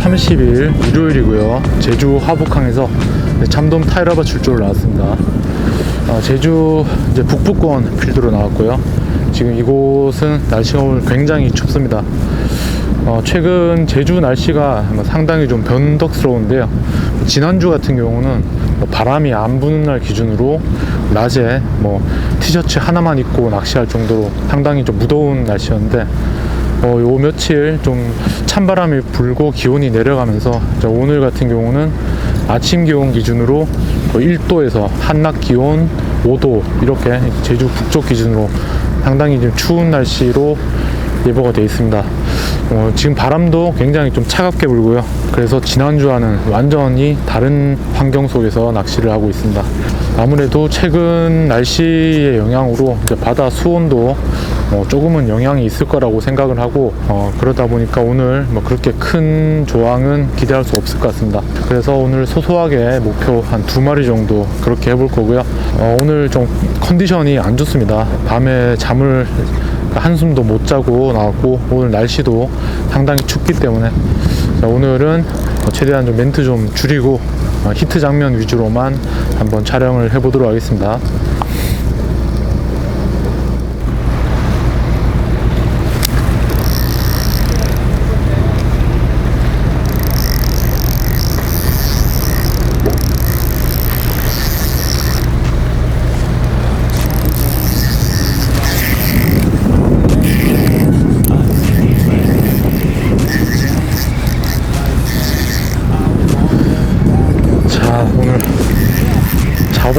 네, 오늘은 3월 30일 일요일이고요. 제주 화북항에서 참돔 타이라바 출조를 나왔습니다. 아, 제주 이제 북부권 필드로 나왔고요. 지금 이곳은 날씨가 오늘 굉장히 춥습니다. 어, 최근 제주 날씨가 뭐 상당히 좀 변덕스러운데요. 지난주 같은 경우는 뭐 바람이 안 부는 날 기준으로 낮에 뭐 티셔츠 하나만 입고 낚시할 정도로 상당히 좀 무더운 날씨였는데 어, 요 며칠 좀 찬바람이 불고 기온이 내려가면서 오늘 같은 경우는 아침 기온 기준으로 1도에서 한낮 기온 5도 이렇게 제주 북쪽 기준으로 상당히 좀 추운 날씨로 예보가 되어 있습니다. 어, 지금 바람도 굉장히 좀 차갑게 불고요. 그래서 지난주와는 완전히 다른 환경 속에서 낚시를 하고 있습니다. 아무래도 최근 날씨의 영향으로 바다 수온도 어, 조금은 영향이 있을 거라고 생각을 하고 어, 그러다 보니까 오늘 뭐 그렇게 큰 조항은 기대할 수 없을 것 같습니다. 그래서 오늘 소소하게 목표 한 두 마리 정도 그렇게 해볼 거고요. 어, 오늘 좀 컨디션이 안 좋습니다. 밤에 잠을 한숨도 못 자고 나왔고 오늘 날씨도 상당히 춥기 때문에 자, 오늘은 최대한 좀 멘트 좀 줄이고 어, 히트 장면 위주로만 한번 촬영을 해보도록 하겠습니다.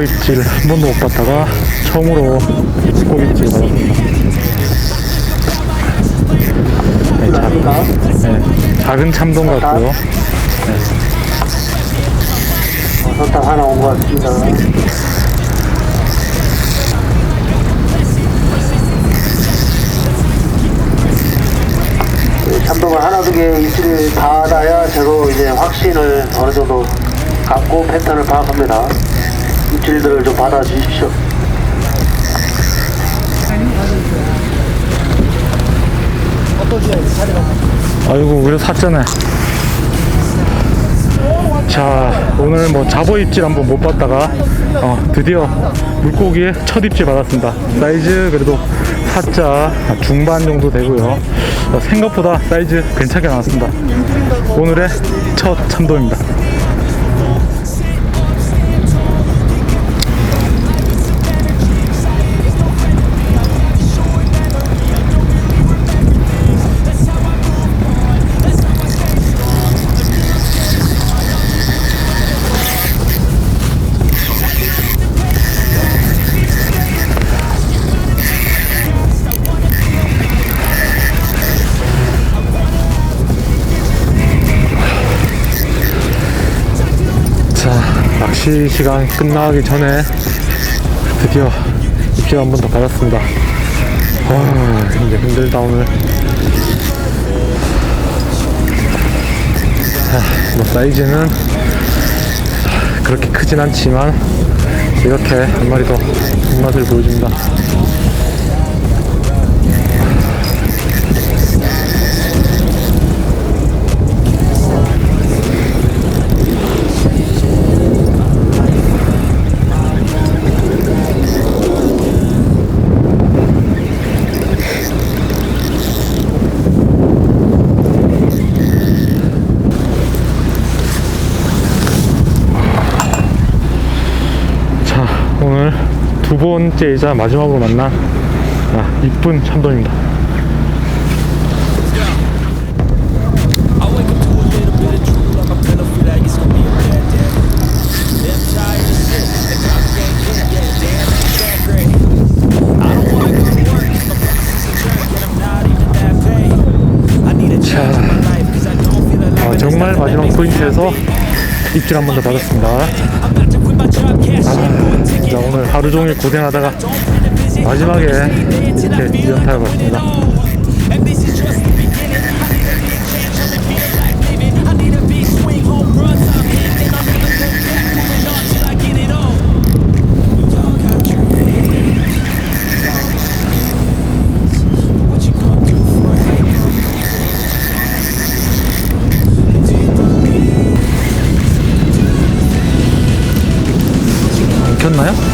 입질 한 번도 못 봤다가 처음으로 입질 받았습니다. 네, 작, 네, 작은 참돔 같고요. 버섯탕 하나 온 것 같습니다. 그 참돔을 하나 두 개 입질을 받아야 저도 이제 확신을 어느 정도 갖고 패턴을 파악합니다. 입질들을 좀 받아 주십시오. 아이고 그래 샀잖아. 자 오늘 뭐 잡어 입질 한번 못 봤다가 어, 드디어 물고기에 첫 입질 받았습니다. 사이즈 그래도 사자 중반 정도 되고요. 어, 생각보다 사이즈 괜찮게 나왔습니다. 오늘의 첫 참돔입니다. 낚시 시간 끝나기 전에 드디어 입질 한번 더 받았습니다. 와, 이제 힘들다 오늘. 자, 뭐 사이즈는 그렇게 크진 않지만 이렇게 한 마리 더 손맛을 보여줍니다. 번째 이자 마지막으로 만난 아, 이쁜 참돔입니다. 아, 포인트에서 입질 한 번 더 받았습니다. I'm 오늘 하루 종일 고생하다가 마지막에 이렇게 연타해 봤습니다. 켰나요?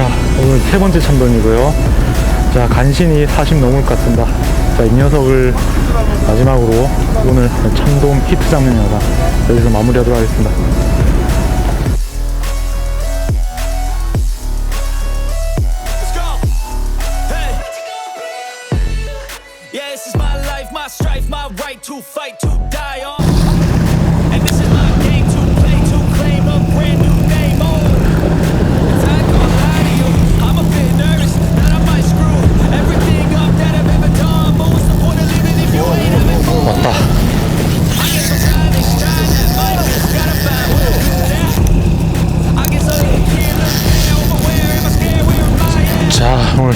아. 자, 오늘 세 번째 참돔이고요. 자, 간신히 40 넘을 것 같습니다. 자, 이 녀석을 마지막으로 오늘 참돔 히트 장면이다. 여기서 마무리하도록 하겠습니다. To fight, to die on.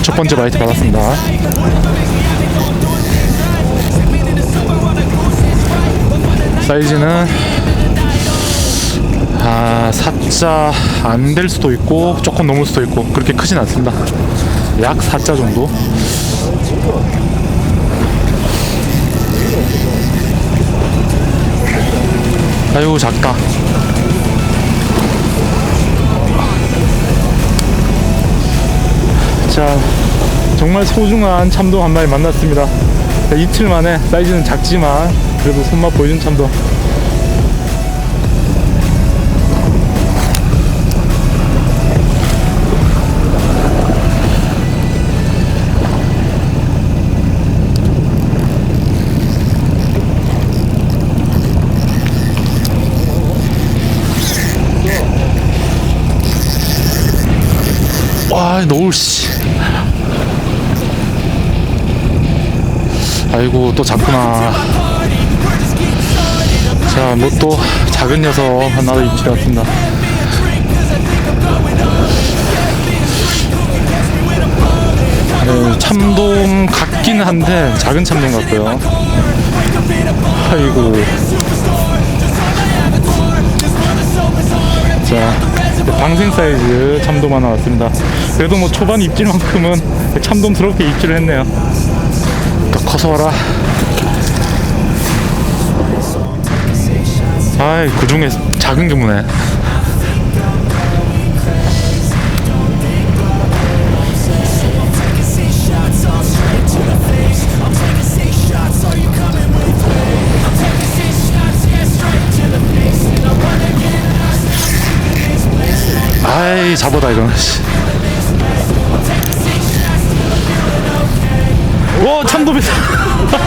첫 번째 바이트 받았습니다. 사이즈는 아, 사자 안 될 수도 있고 조금 넘을 수도 있고 그렇게 크진 않습니다. 약 사자 정도. 아이고 작다. 자, 정말 소중한 참돔 한 마리 만났습니다. 자, 이틀 만에 사이즈는 작지만 그래도 손맛 보여준 참돔. 와, 노을 씨. 아이고 또 작구나. 자, 뭐 또 작은 녀석 하나도 입질 왔습니다. 네, 참돔 같기는 한데 작은 참돔 같고요. 아이고. 자, 방생 사이즈 참돔 하나 왔습니다. 그래도 뭐 초반 입질만큼은 참돔 스럽게 입질을 했네요. 더 커서 와라. 아이, 그 중에 작은 게 뭐네. 아이, 잡아다, 이건. 씨. 오, 참돔이다.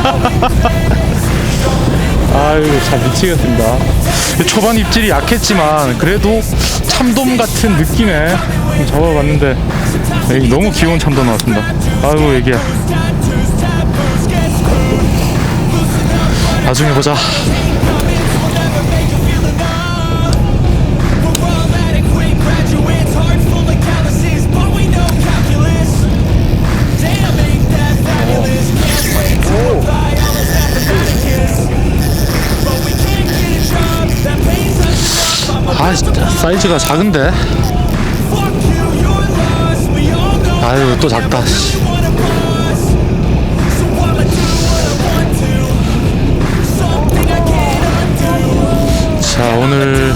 아유, 참 미치겠습니다. 초반 입질이 약했지만 그래도 참돔 같은 느낌에 잡아봤는데 에이, 너무 귀여운 참돔 나왔습니다. 아이고 애기야. 나중에 보자. 사이즈가 작은데. 아유, 또 작다. 씨. 자, 오늘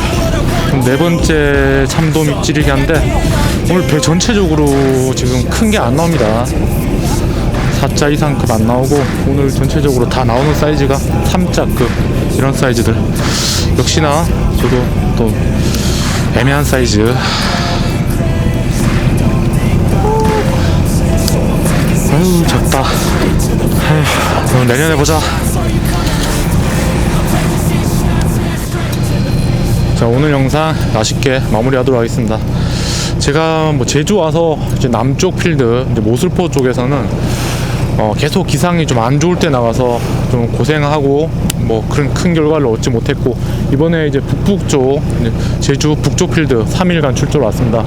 네 번째 참돔 입질이긴 한데 오늘 배 전체적으로 지금 큰 게 안 나옵니다. 4자 이상급 안 나오고 오늘 전체적으로 다 나오는 사이즈가 3자급 이런 사이즈들 역시나 저도 또 애매한 사이즈. 아유 작다. 아휴 그럼 내년에 보자. 자 오늘 영상 아쉽게 마무리하도록 하겠습니다. 제가 뭐 제주 와서 이제 남쪽 필드 이제 모슬포 쪽에서는 어, 계속 기상이 좀 안 좋을 때 나가서 좀 고생하고 뭐 그런 큰 결과를 얻지 못했고 이번에 이제 북북 쪽 제주 북쪽 필드 3일간 출조를 왔습니다.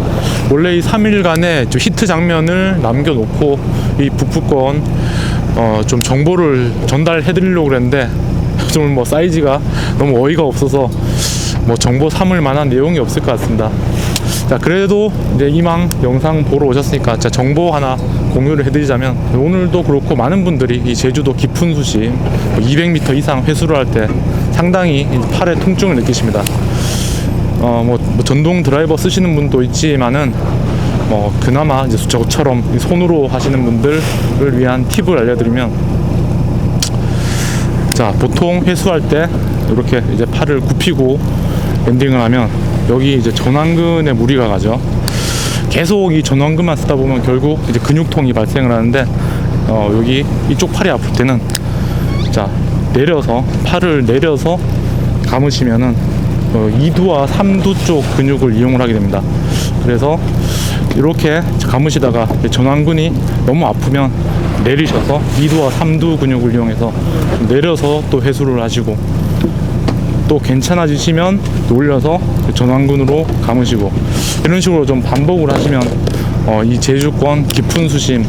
원래 이 3일간의 좀 히트 장면을 남겨놓고 이 북북권 어, 좀 정보를 전달해드리려고 그랬는데 좀 뭐 사이즈가 너무 어이가 없어서 뭐 정보 삼을 만한 내용이 없을 것 같습니다. 자 그래도 이제 이망 영상 보러 오셨으니까 자 정보 하나 공유를 해드리자면 오늘도 그렇고 많은 분들이 이 제주도 깊은 수심 200m 이상 회수를 할때 상당히 이 팔에 통증을 느끼십니다. 어, 뭐, 뭐 전동 드라이버 쓰시는 분도 있지만은 뭐 그나마 이제 저처럼 이 손으로 하시는 분들을 위한 팁을 알려드리면 자 보통 회수할 때 이렇게 이제 팔을 굽히고 랜딩을 하면 여기 이제 전완근에 무리가 가죠. 계속 이 전완근만 쓰다 보면 결국 이제 근육통이 발생을 하는데 어, 여기 이쪽 팔이 아플 때는 자 내려서 팔을 내려서 감으시면은 어, 2두와 3두 쪽 근육을 이용을 하게 됩니다. 그래서 이렇게 감으시다가 전완근이 너무 아프면 내리셔서 2두와 3두 근육을 이용해서 내려서 또 회수를 하시고 또 괜찮아지시면 또 올려서 전완근으로 감으시고 이런 식으로 좀 반복을 하시면 어, 이 제주권 깊은 수심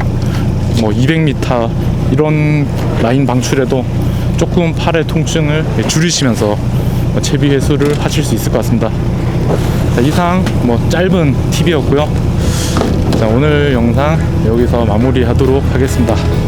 뭐 200m 이런 라인 방출에도 조금 팔의 통증을 줄이시면서 채비 회수를 하실 수 있을 것 같습니다. 자, 이상 뭐 짧은 팁이었고요. 자, 오늘 영상 여기서 마무리하도록 하겠습니다.